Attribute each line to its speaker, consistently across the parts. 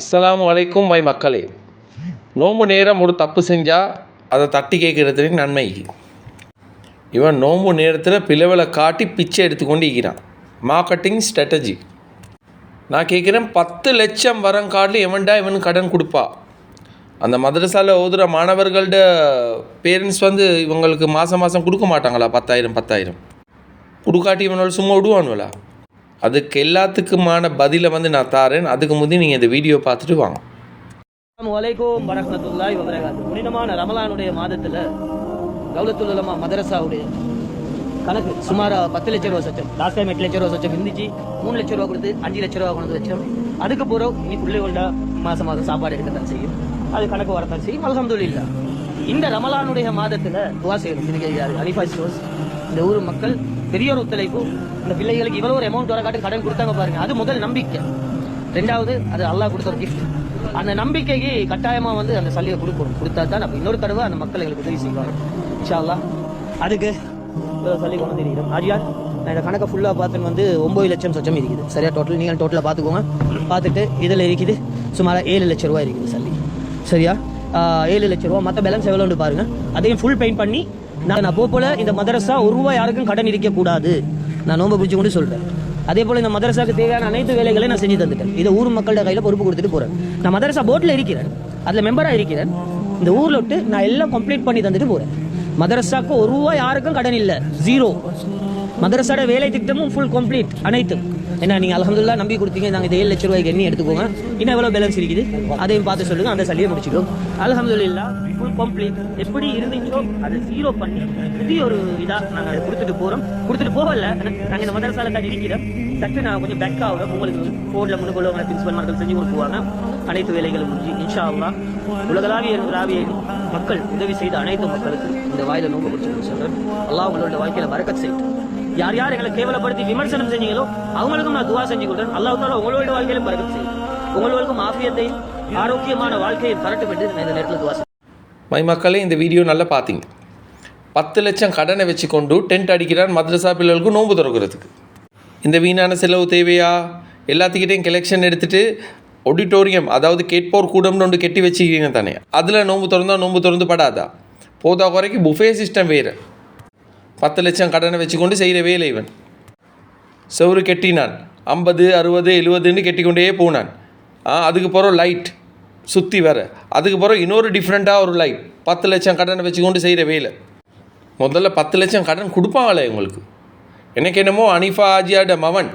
Speaker 1: அஸ்லாம் அலைக்கும் மை மக்களே. நோம்பு நேரம் ஒரு தப்பு செஞ்சால் அதை தட்டி கேட்குறதுக்கு நன்மை. இவன் நோம்பு நேரத்தில் பிளவில் காட்டி பிச்சை எடுத்துக்கொண்டு இருக்கிறான். மார்க்கெட்டிங் ஸ்ட்ராட்டஜி நான் கேட்குறேன் பத்து லட்சம் வரம் காட்டில் எவன்டா இவன் கடன் கொடுப்பா? அந்த மதரசாவில் ஓதுகிற மாணவர்கள்ட பேரண்ட்ஸ் வந்து இவங்களுக்கு மாதம் மாதம் கொடுக்க மாட்டாங்களா? பத்தாயிரம் பத்தாயிரம். கொடுக்காட்டி இவனோட சும்மா விடுவானுவலா அதுக்கு எல்லாத்துக்குமான பதிலை வந்து நான் தாரேன். அதுக்கு முந்தி நீங்கள் இந்த வீடியோ பார்த்துட்டு வாங்க.
Speaker 2: வலைக்கும் அலைக்கும் வரஹ்மத்துல்லாஹி வபரகாத்து புனிதமான ரமலானுடைய மாதத்தில் தௌலத்துல் மதரசாவுடைய கணக்கு சுமார் பத்து லட்ச ரூபா சச்சம். லாஸ்ட் டைம் எட்டு லட்ச ரூபா சச்சம் இருந்துச்சு. மூணு லட்ச ரூபா கொடுத்து அஞ்சு லட்ச ரூபா கொண்டு வச்சோம். அதுக்கு பிறகு இனி பிள்ளைகளோட மாதம் மாதம் சாப்பாடு எடுக்கத்தான் செய்யும். அது கணக்கு வரத்தான் செய்யும். அல்ஹம்துலில்லாஹ். இந்த ரமலானுடைய மாதத்தில் துவா செய்யணும். இதுக்கு அலிஃபா ஸ்டோர்ஸ் இந்த ஊர் மக்கள் பெரிய ஒரு ஒத்துழைப்பு அந்த பிள்ளைகளுக்கு இவ்வளவு ஒரு அமௌண்ட் வர காட்டு கடன் கொடுத்தாங்க பாருங்க. அது முதல் நம்பிக்கை. ரெண்டாவது அது அல்லாஹ் கொடுத்த ஒரு கிஃப்ட் அந்த நம்பிக்கைக்கு கட்டாயமா வந்து அந்த சலுகை கொடுக்கணும். கொடுத்தா தான் நம்ம இன்னொரு தடவை அந்த மக்கள் எங்களுக்கு உதவி செய்வாங்க. இன்ஷால்லா அதுக்கு சலுகை சல்லி கொண்டு தெரியும் நான் இந்த கணக்கை ஃபுல்லாக பார்த்துன்னு வந்து ஒம்பது லட்சம் சொச்சம் இருக்குது. சரியா? டோட்டல் நீங்கள் டோட்டலாக பார்த்துக்கோங்க. பார்த்துட்டு இதில் இருக்குது. சுமார் ஏழு லட்ச ரூபா இருக்குது சல்லி. சரியா? ஏழு லட்ச ரூபா மற்ற பேலன்ஸ் எவ்வளோன்னு பாருங்க. அதையும் ஃபுல் பெயிண்ட் பண்ணி நான் நான் போல இந்த மதரசா ஒரு ரூபாய் யாருக்கும் கடன் இருக்கக்கூடாது. நான் நோம்பு பிடிச்சி கொண்டு சொல்கிறேன் அதே போல இந்த மதரசாக்கு தேவையான அனைத்து வேலைகளையும் நான் செஞ்சு தந்துட்டேன். இதை ஊர் மக்களோட கையில் பொறுப்பு கொடுத்துட்டு போகிறேன் நான் மதரசா போர்டில் இருக்கிறேன். அதில் மெம்பராக இருக்கிறேன். இந்த ஊரில் விட்டு நான் எல்லாம் கம்ப்ளீட் பண்ணி தந்துட்டு போகிறேன் மதரசாக்கு ஒரு ரூபா யாருக்கும் கடன் இல்லை. ஜீரோ மதரசாட வேலை திட்டமும் ஃபுல் கம்ப்ளீட் அனைத்தும். ஏன்னா நீங்கள் அலமதுல்லா நம்பி கொடுத்தீங்க. நாங்கள் இந்த ஏழு லட்ச ரூபாய்க்கு எண்ணி எடுத்துக்கோங்க. இன்னும் எவ்வளோ பேலன்ஸ் இருக்குது? அதையும் பார்த்து சொல்லுங்க. அந்த சளியை முடிச்சிடும் அலமதுல்லா ஃபுல் கம்ப்ளீட் எப்படி இருந்துச்சோ அதை ஜீரோ பண்ணி புதிய ஒரு இதாக நாங்கள் அதை கொடுத்துட்டு போகிறோம் கொடுத்துட்டு போகல. நாங்கள் இந்த மதரசால தான் இருக்கிறோம். சற்று நான் கொஞ்சம் பேக் ஆகிறோம். உங்களுக்கு ஃபோனில் முன்னுக்குள்ள பிரின்சிபல் மார்கள் செஞ்சு கொடுக்குவாங்க அனைத்து வேலைகளும் முடிஞ்சு இன்ஷா அல்லா உலகளாவிய உலகளாவிய மக்கள் உதவி செய்த அனைத்து மக்களுக்கு இந்த வாயில நோக்க பிடிச்சு சொல்கிறேன் அல்லா உங்களோட வாழ்க்கையில் வரக்கத் செய்யும் யார் யார் எங்களை கேவலப்படுத்தி விமர்சனம் செஞ்சீங்களோ அவங்களுக்கும் நான் துவா செஞ்சு கொடுறேன் அல்லாஹ் உங்களோட வாழ்க்கையிலும் பறக்கத் செய்யும் உங்களுக்கும் ஆஃபியத்தையும் ஆரோக்கியமான வாழ்க்கையை பரட்டும் என்று நான் இந்த நேரத்தில் துவா
Speaker 1: மைமக்களே இந்த வீடியோ நல்லா பார்த்தீங்க பத்து லட்சம் கடனை வச்சு கொண்டு டென்ட் அடிக்கிறான் மദ്രസா பிள்ளைகளுக்கும் நோன்பு திறக்கிறதுக்கு. இந்த வீணான செலவு தேவையா? எல்லாத்துக்கிட்டையும் கலெக்ஷன் எடுத்துகிட்டு ஒடிட்டோரியம் அதாவது கேட்போர் கூடம்னு ஒன்று கெட்டி வச்சுக்கிறீங்க தானே. அதில் நோன்பு திறந்தால் நோன்பு திறந்து படாதா? போதா குறைக்கு புஃபே சிஸ்டம் வேறு. பத்து லட்சம் கடனை வச்சு கொண்டு செய்கிற வேலை இவன். செவரு கெட்டினான். ஐம்பது அறுபது எழுபதுன்னு கெட்டிக்கொண்டே போனான். அதுக்கு பிறகு லைட் சுற்றி வேறு. அதுக்கு பிறகு இன்னொரு டிஃப்ரெண்ட்டாக ஒரு லைஃப் பத்து லட்சம் கடனை வச்சுக்கொண்டு செய்கிற வேலை. முதல்ல பத்து லட்சம் கடன் கொடுப்பாங்களே உங்களுக்கு எனக்கு என்னமோ அனிஃபா ஆஜியாட மவன்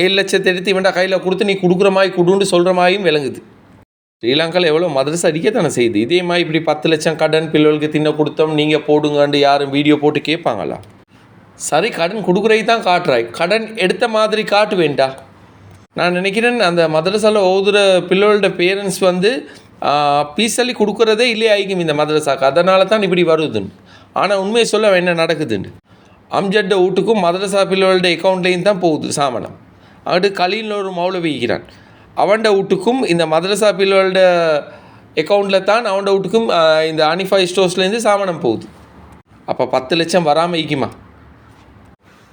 Speaker 1: ஏழு லட்சத்தை எடுத்து இவன்டா கையில் கொடுத்து நீ கொடுக்குற மாதிரி கொடுன்னு சொல்கிற மாதிரியும் விளங்குது. ஸ்ரீலங்காவில் எவ்வளோ மதரசா அடிக்கத்தானே செய்யுது. இதே மாதிரி இப்படி பத்து லட்சம் கடன் பிள்ளைகளுக்கு தின்ன கொடுத்தோம் நீங்கள் போடுங்கன்னு யாரும் வீடியோ போட்டு கேட்பாங்களா? சரி கடன் கொடுக்குறதை தான் காட்டுறாய். கடன் எடுத்த மாதிரி காட்டு வேண்டா நான் நினைக்கிறேன் அந்த மதரசாவில் ஓதுற பிள்ளைகளோட பேரண்ட்ஸ் வந்து பீசலி கொடுக்குறதே இல்லையே ஆகிக்கும் இந்த மதரசாக்கு. அதனால தான் இப்படி வருதுன்னு. ஆனால் உண்மையை சொல்ல அவன் என்ன நடக்குதுன்னு? அம்ஜட்ட வீட்டுக்கும் மதரசா பிள்ளைகளோட அக்கௌண்ட்லேயும் தான் போகுது சாமனம். அங்கிட்டு கலீல்னு ஒரு மௌலவி வைக்கிறான். அவன்ட வீட்டுக்கும் இந்த மதரசா பிள்ளைகளோட அக்கௌண்ட்டில் தான் அவன்ட வீட்டுக்கும் இந்த அனிஃபை ஸ்டோர்ஸ்லேருந்து சாமணம் போகுது. அப்போ பத்து லட்சம் வராமல் ஈக்குமா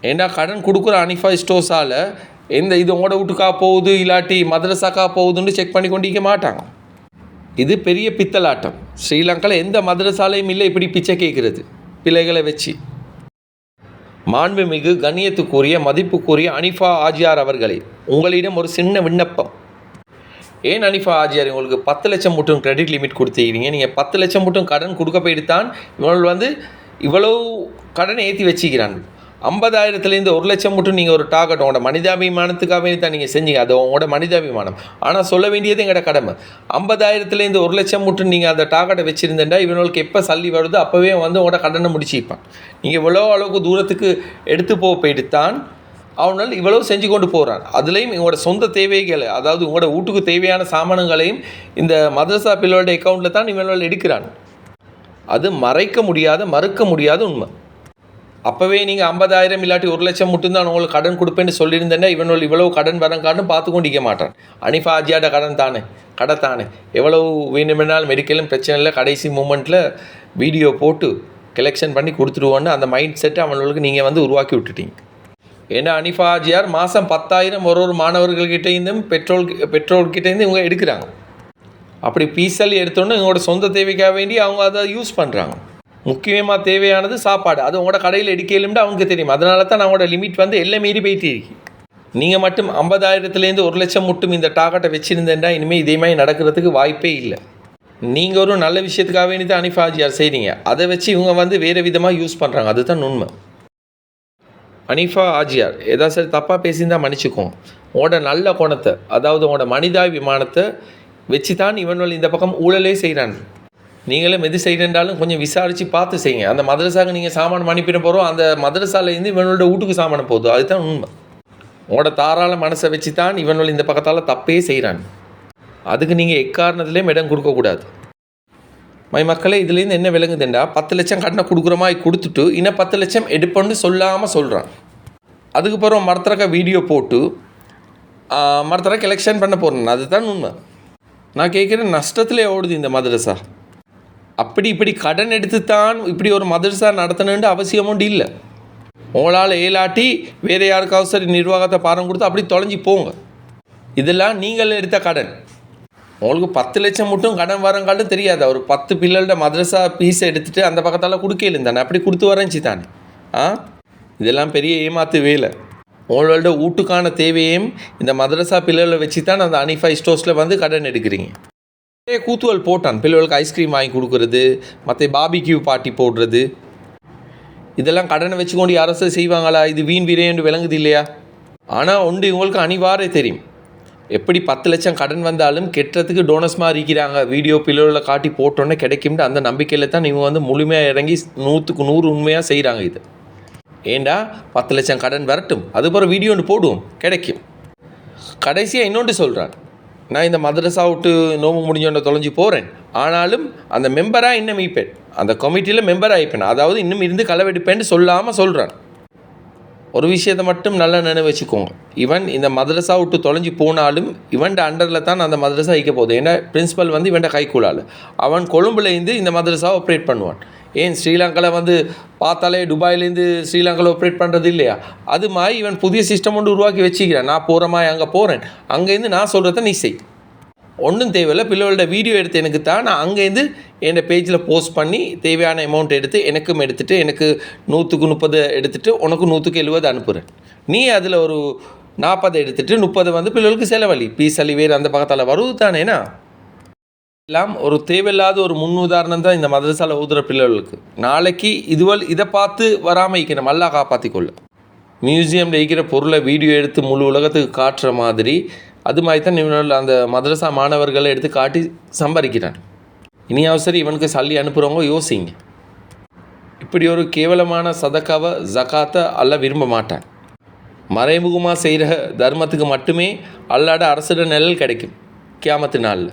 Speaker 1: ஏண்டா கடன் கொடுக்குற அனிஃபை ஸ்டோர்ஸால் எந்த இது உங்களோட வீட்டுக்கா போகுது இல்லாட்டி மதரசாக்கா போகுதுன்னு செக் பண்ணி கொண்டிருக்க மாட்டாங்க. இது பெரிய பித்தலாட்டம். ஸ்ரீலங்காவில் எந்த மதரசாலையும் இல்லை இப்படி பிச்சை கேட்குறது பிள்ளைகளை வச்சு. மாண்புமிகு கண்ணியத்துக்குரிய மதிப்புக்குரிய அனிஃபா ஆஜியார் அவர்களே உங்களிடம் ஒரு சின்ன விண்ணப்பம். ஏன் அனிஃபா ஆஜியார் உங்களுக்கு பத்து லட்சம் மட்டும் கிரெடிட் லிமிட் கொடுத்துக்கிறீங்க நீங்கள் பத்து லட்சம் மட்டும் கடன் கொடுக்க போயிட்டு தான் இவர்கள் வந்து இவ்வளவு கடனை ஏற்றி வச்சுக்கிறாங்க ஐம்பதாயிரத்துலேருந்து ஒரு லட்சம் மட்டும் நீங்கள் ஒரு டார்கெட் உங்களோட மனிதாபிமானத்துக்காக வேண்டி தான் நீங்கள் செஞ்சீங்க. அது உங்களோட மனிதாபிமானம். ஆனால் சொல்ல வேண்டியது எங்களோட கடமை. ஐம்பதாயிரத்துலேருந்து ஒரு லட்சம் மட்டும் நீங்கள் அந்த டார்கெட்டை வச்சுருந்தேன்டா இவனுக்கு எப்போ சல்லி வருதோ அப்போவே வந்து உங்களோட கடனை முடிச்சுப்பான் நீங்கள் இவ்வளோ அளவுக்கு தூரத்துக்கு எடுத்து போக போயிட்டு தான் அவனால் இவ்வளவு செஞ்சு கொண்டு போகிறான் அதுலேயும் உங்களோட சொந்த தேவைகளை அதாவது உங்களோட வீட்டுக்கு தேவையான சாமானங்களையும் இந்த மதரசா பிள்ளையோட அக்கௌண்ட்டில் தான் இவனால் எடுக்கிறான். அது மறைக்க முடியாத மறுக்க முடியாத உண்மை. அப்போவே நீங்கள் ஐம்பதாயிரம் இல்லாட்டி ஒரு லட்சம் மட்டும்தான் உங்களுக்கு கடன் கொடுப்பேன்னு சொல்லியிருந்தேன்னா இவனோட இவ்வளவு கடன் வரங்கான்னு பார்த்து கொண்டிக்க மாட்டான். அனிஃபா ஆஜியாட கடன் தானே? கடை தானே எவ்வளவு வேணுமென்றாலும் மெடிக்கலும் பிரச்சனை இல்லை. கடைசி மூமெண்ட்டில் வீடியோ போட்டு கலெக்ஷன் பண்ணி கொடுத்துருவோன்னு அந்த மைண்ட் செட்டை அவனுக்கு நீங்கள் வந்து உருவாக்கி விட்டுட்டீங்க. ஏன்னா அனிஃபா ஆஜியார் மாதம் பத்தாயிரம் ஒரு ஒரு மாணவர்கள்கிட்டேருந்தும் பெட்ரோல் பெட்ரோல்கிட்டேருந்து இவங்க எடுக்கிறாங்க. அப்படி பீசல் எடுத்தோன்னே இவங்களோட சொந்த தேவைக்காக வேண்டி அவங்க அதை யூஸ் பண்ணுறாங்க முக்கியமாக தேவையானது சாப்பாடு. அது உங்களோட கடையில் எடுக்கலும்னு அவங்களுக்கு தெரியும். அதனால தான் அவங்களோட லிமிட் வந்து எல்லாம் மீறி போயிட்டு இருக்கு நீங்கள் மட்டும் ஐம்பதாயிரத்துலேருந்து ஒரு லட்சம் மட்டும் இந்த டாக்கெட்டை வச்சுருந்தேன்டா இனிமேல் இதே மாதிரி நடக்கிறதுக்கு வாய்ப்பே இல்லை. நீங்கள் ஒரு நல்ல விஷயத்துக்காக வேண்டி தான் அனிஃபாஜியார் செய்கிறீங்க அதை வச்சு இவங்க வந்து வேறு விதமாக யூஸ் பண்ணுறாங்க அதுதான் உண்மை. அனிஃபா ஆஜியார் ஏதாவது சரி தப்பாக பேசியிருந்தால் மன்னிச்சுக்கோங்க. உங்களோட நல்ல குணத்தை அதாவது உங்களோட மனிதாபிமானத்தை வச்சு தான் இவன் இந்த பக்கம் ஊழலே செய்கிறான் நீங்களே எது செய்கிறேன்றாலும் கொஞ்சம் விசாரித்து பார்த்து செய்யுங்க. அந்த மதரசாவுக்கு நீங்கள் சாமான் அனுப்பிட போகிறோம் அந்த மதரசாலேருந்து இவனோட வீட்டுக்கு சாமான் போகுது. அதுதான் உண்மை. உங்களோட தாராள மனசை வச்சு தான் இவனோட இந்த பக்கத்தால் தப்பே செய்கிறான் அதுக்கு நீங்கள் எக்காரணத்துலேயும் இடம் கொடுக்கக்கூடாது மை மக்களே இதுலேருந்து என்ன விளங்குதுண்டா பத்து லட்சம் கடனை கொடுக்குற மாதிரி கொடுத்துட்டு இன்னும் பத்து லட்சம் எடுப்போன்னு சொல்லாமல் சொல்கிறான் அதுக்கப்புறம் மரத்தரக்க வீடியோ போட்டு மரத்தரக்க எலெக்ஷன் பண்ண போகிறேன் அதுதான் உண்மை. நான் கேட்குறேன் நஷ்டத்தில் ஓடுது இந்த மதரசா? அப்படி இப்படி கடன் எடுத்து தான் இப்படி ஒரு மதரசா நடத்தணுன்ற அவசியம் இல்லை. உங்களால் ஏலாட்டி வேறு யாருக்காவது சரி நிர்வாகத்தை பாரம் கொடுத்து அப்படி தொலைஞ்சி போங்க. இதெல்லாம் நீங்கள் எடுத்த கடன். உங்களுக்கு பத்து லட்சம் மட்டும் கடன் வரங்காலும் தெரியாது. அவர் பத்து பிள்ளைகளோட மதரசா பீஸை எடுத்துகிட்டு அந்த பக்கத்தால் கொடுக்கல தானே. அப்படி கொடுத்து வரஞ்சி தானே. ஆ? இதெல்லாம் பெரிய ஏமாத்து வேலை. உங்களோட வீட்டுக்கான தேவையும் இந்த மதரசா பிள்ளைகளை வச்சு தான் அந்த அனிஃபை ஸ்டோர்ஸில் வந்து கடன் எடுக்கிறீங்க. கூத்துவல் போட்டான். பிள்ளைகளுக்கு ஐஸ்கிரீம் வாங்கி கொடுக்குறது மற்ற பாபிக்யூ பார்ட்டி போடுறது. இதெல்லாம் கடனை வச்சுக்கொண்டு அரசு செய்வாங்களா? இது வீண் விரையன்று விளங்குது இல்லையா? ஆனால் உண்டு இவங்களுக்கு அனிவாரே தெரியும். எப்படி பத்து லட்சம் கடன் வந்தாலும் கெட்டுறதுக்கு டோனஸ்மாக இருக்கிறாங்க. வீடியோ பிள்ளைகளை காட்டி போட்டோன்னே கிடைக்கும்னு அந்த நம்பிக்கையில் தான் இவங்க வந்து முழுமையாக இறங்கி நூற்றுக்கு நூறு உண்மையாக செய்கிறாங்க இது. ஏண்டா? பத்து லட்சம் கடன் வரட்டும். அதுக்கப்புறம் வீடியோ ஒன்று போடுவோம். கிடைக்கும். கடைசியாக இன்னொன்று சொல்கிறான் நான் இந்த மதரசா விட்டு நோம்பு முடிஞ்சோன்னு தொலைஞ்சு போகிறேன் ஆனாலும் அந்த மெம்பராக இன்னும் மீப்பேன் அந்த கமிட்டியில் மெம்பர் ஆகிப்பேன் அதாவது இன்னும் இருந்து களவெடுப்பேன்னு சொல்லாமல் சொல்கிறான் ஒரு விஷயத்தை மட்டும் நல்லா நினைவு வச்சுக்கோங்க. இவன் இந்த மதரசா விட்டு தொலைஞ்சு போனாலும் இவன்ட அண்டரில் தான் அந்த மதரசா வைக்க போகுது. ஏன்னா பிரின்ஸிபல் வந்து இவன்ட கைக்கூடால் அவன் கொழும்புலேருந்து இந்த மதரசாவை ஆப்ரேட் பண்ணுவான். ஏன் ஸ்ரீலங்காவில் வந்து பார்த்தாலே துபாயிலேருந்து ஸ்ரீலங்காவில் ஆப்ரேட் பண்ணுறது இல்லையா? அது மாதிரி இவன் புதிய சிஸ்டம் ஒன்று உருவாக்கி வச்சுக்கிறேன். நான் போகிற மாதிரி அங்கே போகிறேன் அங்கேருந்து நான் சொல்கிறத நீ செய். ஒன்றும் தேவையில்லை. பிள்ளைகளோட வீடியோ எடுத்து எனக்கு தான் நான் அங்கேருந்து என் பேஜில் போஸ்ட் பண்ணி தேவையான அமௌண்ட் எடுத்து எனக்கும் எடுத்துகிட்டு எனக்கு நூற்றுக்கு முப்பது எடுத்துகிட்டு உனக்கு நூற்றுக்கு எழுபது அனுப்புகிறேன் நீ அதில் ஒரு நாற்பது எடுத்துகிட்டு முப்பது வந்து பிள்ளைகளுக்கு செலவழி. பீஸ் அலி வேறு அந்த பக்கத்தால் வருது தானேனா? எல்லாம் ஒரு தேவையில்லாத ஒரு முன் உதாரணம் தான் இந்த மதரசால ஊதுற பிள்ளைகளுக்கு. நாளைக்கு இதுவல் இதை பார்த்து வராமல் இருக்கணும். நல்லா காப்பாற்றிக்கொள்ள மியூசியமில் இருக்கிற பொருளை வீடியோ எடுத்து முழு உலகத்துக்கு காட்டுற மாதிரி அது மாதிரி தான் இவனோட அந்த மதரசா மாணவர்களை எடுத்து காட்டி சம்பாதிக்கிறான். இனியாவது சரி இவனுக்கு சல்லி அனுப்புகிறவங்க யோசிங்க. இப்படி ஒரு கேவலமான சதக்காவை ஜகாத்தை அல்ல விரும்ப மாட்டான். மறைமுகமாக செய்கிற தர்மத்துக்கு மட்டுமே அல்லாட அரசிட நிழல் கிடைக்கும். கியாமத்து நாளில்.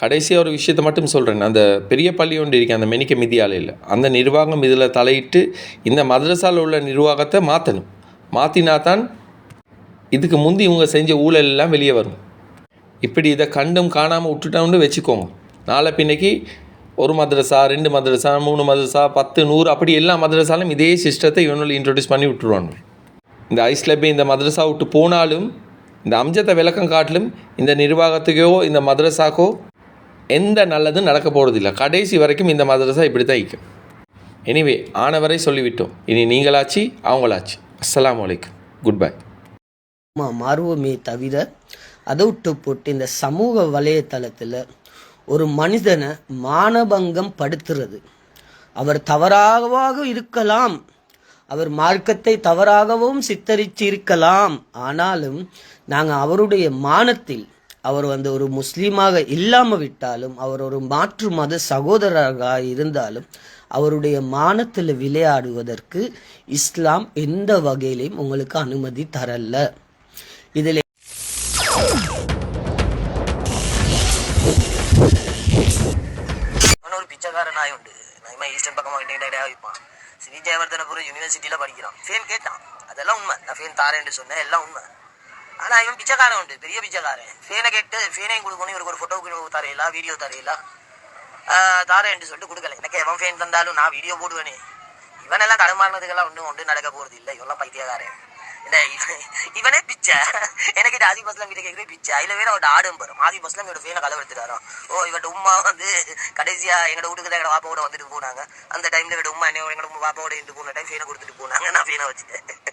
Speaker 1: கடைசியாக ஒரு விஷயத்தை மட்டும் சொல்கிறேன் அந்த பெரிய பள்ளி ஒன்று இருக்கு அந்த மெனிக்க மிதியாலையில். அந்த நிர்வாகம் இதில் தலையிட்டு இந்த மதரசாவில் உள்ள நிர்வாகத்தை மாற்றணும் மாற்றினா தான் இதுக்கு முந்தி இவங்க செஞ்ச ஊழல் எல்லாம் வெளியே வரும். இப்படி இதை கண்டும் காணாமல் விட்டுட்டோம்னு வச்சுக்கோங்க. நாளை பின்னைக்கு ஒரு மதரசா ரெண்டு மதரசா மூணு மதரசா பத்து நூறு அப்படி எல்லா மதரசாலும் இதே சிஸ்டத்தை இவனுள்ள இன்ட்ரடியூஸ் பண்ணி விட்டுருவாங்க. இந்த ஐஸ்லபே இந்த மதரசா விட்டு போனாலும் இந்த அம்ஜத்தை விளக்கம் காட்டிலும் இந்த நிர்வாகத்துக்கோ இந்த மதரசாக்கோ எந்த நல்லதும் நடக்க போகிறதில்ல கடைசி வரைக்கும் இந்த மதரசா இப்படி தான் இருக்கும் எனிவே ஆனவரை சொல்லிவிட்டோம். இனி நீங்களாச்சு அவங்களாச்சு. அஸ்லாம் வலைக்கும் குட் பை
Speaker 2: மாறுவோமே தவிர அதை விட்டு போட்டு இந்த சமூக வலைத்தளத்தில் ஒரு மனிதனை மானபங்கம் படுத்துறது. அவர் தவறாகவாக இருக்கலாம். அவர் மார்க்கத்தை தவறாகவும் சித்தரித்து இருக்கலாம் ஆனாலும் நாங்கள் அவருடைய மானத்தில் அவர் வந்து ஒரு முஸ்லீமாக இல்லாமல் விட்டாலும் அவர் ஒரு மாற்று மத சகோதரராக இருந்தாலும் அவருடைய மானத்தில் விளையாடுவதற்கு இஸ்லாம் எந்த வகையிலையும் உங்களுக்கு அனுமதி தரல. இதில்
Speaker 3: அவன் ஒரு உண்டு. ஈஸ்டர்ன் பக்கமாக டேட்டாக வைப்பான் ஸ்ரீ யூனிவர்சிட்டியில் படிக்கிறான். ஃபேன் கேட்டான். அதெல்லாம் உண்மை. நான் ஃபேன் தாரேன்னு சொன்னேன். எல்லாம் உண்மை. ஆனா இவன் பிச்சைக்காரன் உண்டு. பெரிய பிச்சைக்காரன். ஃபேனை கேட்டு ஃபேனையும் கொடுக்கணும் இவருக்கு ஒரு ஃபோட்டோவுக்கு தரையிலா வீடியோ தரையிலா. தாரேன்னு சொல்லிட்டு கொடுக்கல. எனக்கு எவன் ஃபேன் தந்தாலும் நான் வீடியோ போடுவேனே. இவனெல்லாம் தடுமாறினதுக்கெல்லாம் ஒன்றும் ஒன்றும் நடக்க போகிறது இல்லை. இவெல்லாம் பைத்தியக்காரன். டேய், இவனே பிச்சை. எனக்கு இது ஆதி பஸ்லாம் கிட்ட கேட்குற பிச்சை. அதுல வேற அவட ஆடும் வரும் ஆதி பஸ்லாம் என்னோட ஃபேனை கதை எடுத்துட்டாராம் ஓ இவட்ட உமா வந்து கடைசியா எங்களோட வீட்டுக்கு தான் எங்களோட வாப்பாவோட வந்துட்டு போனாங்க. அந்த டைம்ல இவட உமா என்ன எங்களோட வாப்பாவோட இருந்து போன டைம் ஃபேனை கொடுத்துட்டு போனாங்க. நான் ஃபேனை வச்சுட்டேன்.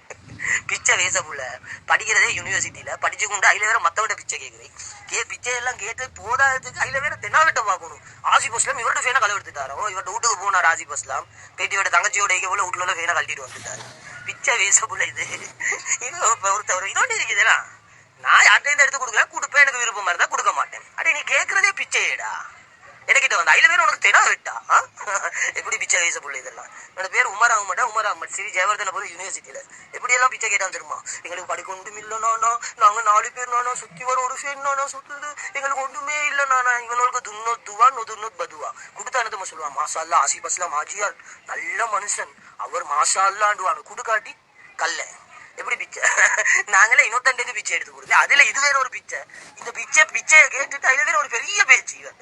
Speaker 3: பிச்சை வேசப்புள்ள படிக்கிறதே யூனிவர்சிட்டியில படிச்சு கொண்டு அதில் வேற மத்தவட்ட பிச்சை கேட்குறேன் கே பிச்சை எல்லாம் கேட்டு போதாததுக்கு அதில் வேற தென்னாவிட்ட பார்க்கணும். ஆசி பஸ்லாம் இவரோட ஃபேனை கலவு எடுத்துட்டாரோ? இவர்கிட்ட வீட்டுக்கு போனார் ஆசி பஸ்லாம் பேட்டியோட தங்கச்சியோட இங்கே போல வீட்டுல ஃபேனை கழட்டிட்டு வந்துட்டாரு. பிச்சை வேசப்புள்ள இது. இது ஒருத்தவர் இதோட இருக்குதுன்னா நான் யார்கிட்ட எடுத்து கொடுக்குறேன் கொடுப்பேன் எனக்கு விருப்பம் மாதிரி இருந்தால் கொடுக்க மாட்டேன். அடே நீ கேட்கறதே பிச்சையேடா. எனக்கிட்ட வந்து? அதுல பேர் உனக்கு தெனா விட்டா? எப்படி பிச்சை வயசு புள்ள இதெல்லாம்? என்னோட பேர் உமர் அகமட் உமர் அகமட் ஸ்ரீ ஜெயவர்தனபுரம் யூனிவர்சிட்டியில எப்படி எல்லாம் பிச்சை கேட்டா தெரியுமா? எங்களுக்கு படிக்க ஒன்றும் இல்லைனானா நாங்க நாலு பேர் நானா. சுத்தி வர ஒரு ஃபேன் நானா சுத்துது. எங்களுக்கு ஒன்றுமே இல்லை நானா. இவனுக்கு துன்னோ துவா நொதுன்னோ பதுவா. கொடுத்தா என்னது சொல்லுவான்? மாசா அல்லா ஆசி பஸ்லாம் மாஜியார். நல்ல மனுஷன். அவர் மாஷா அல்லாண்டுவாங்க குடுக்காட்டி கல்ல. எப்படி பிச்சை? நாங்களே இன்னொருத்தண்டைக்கு பிச்சை எடுத்து கொடுத்து அதுல இது வேற ஒரு பிச்சை. இந்த பிச்சை பிச்சையை கேட்டுட்டு அதுல வேற ஒரு பெரிய பேச்சு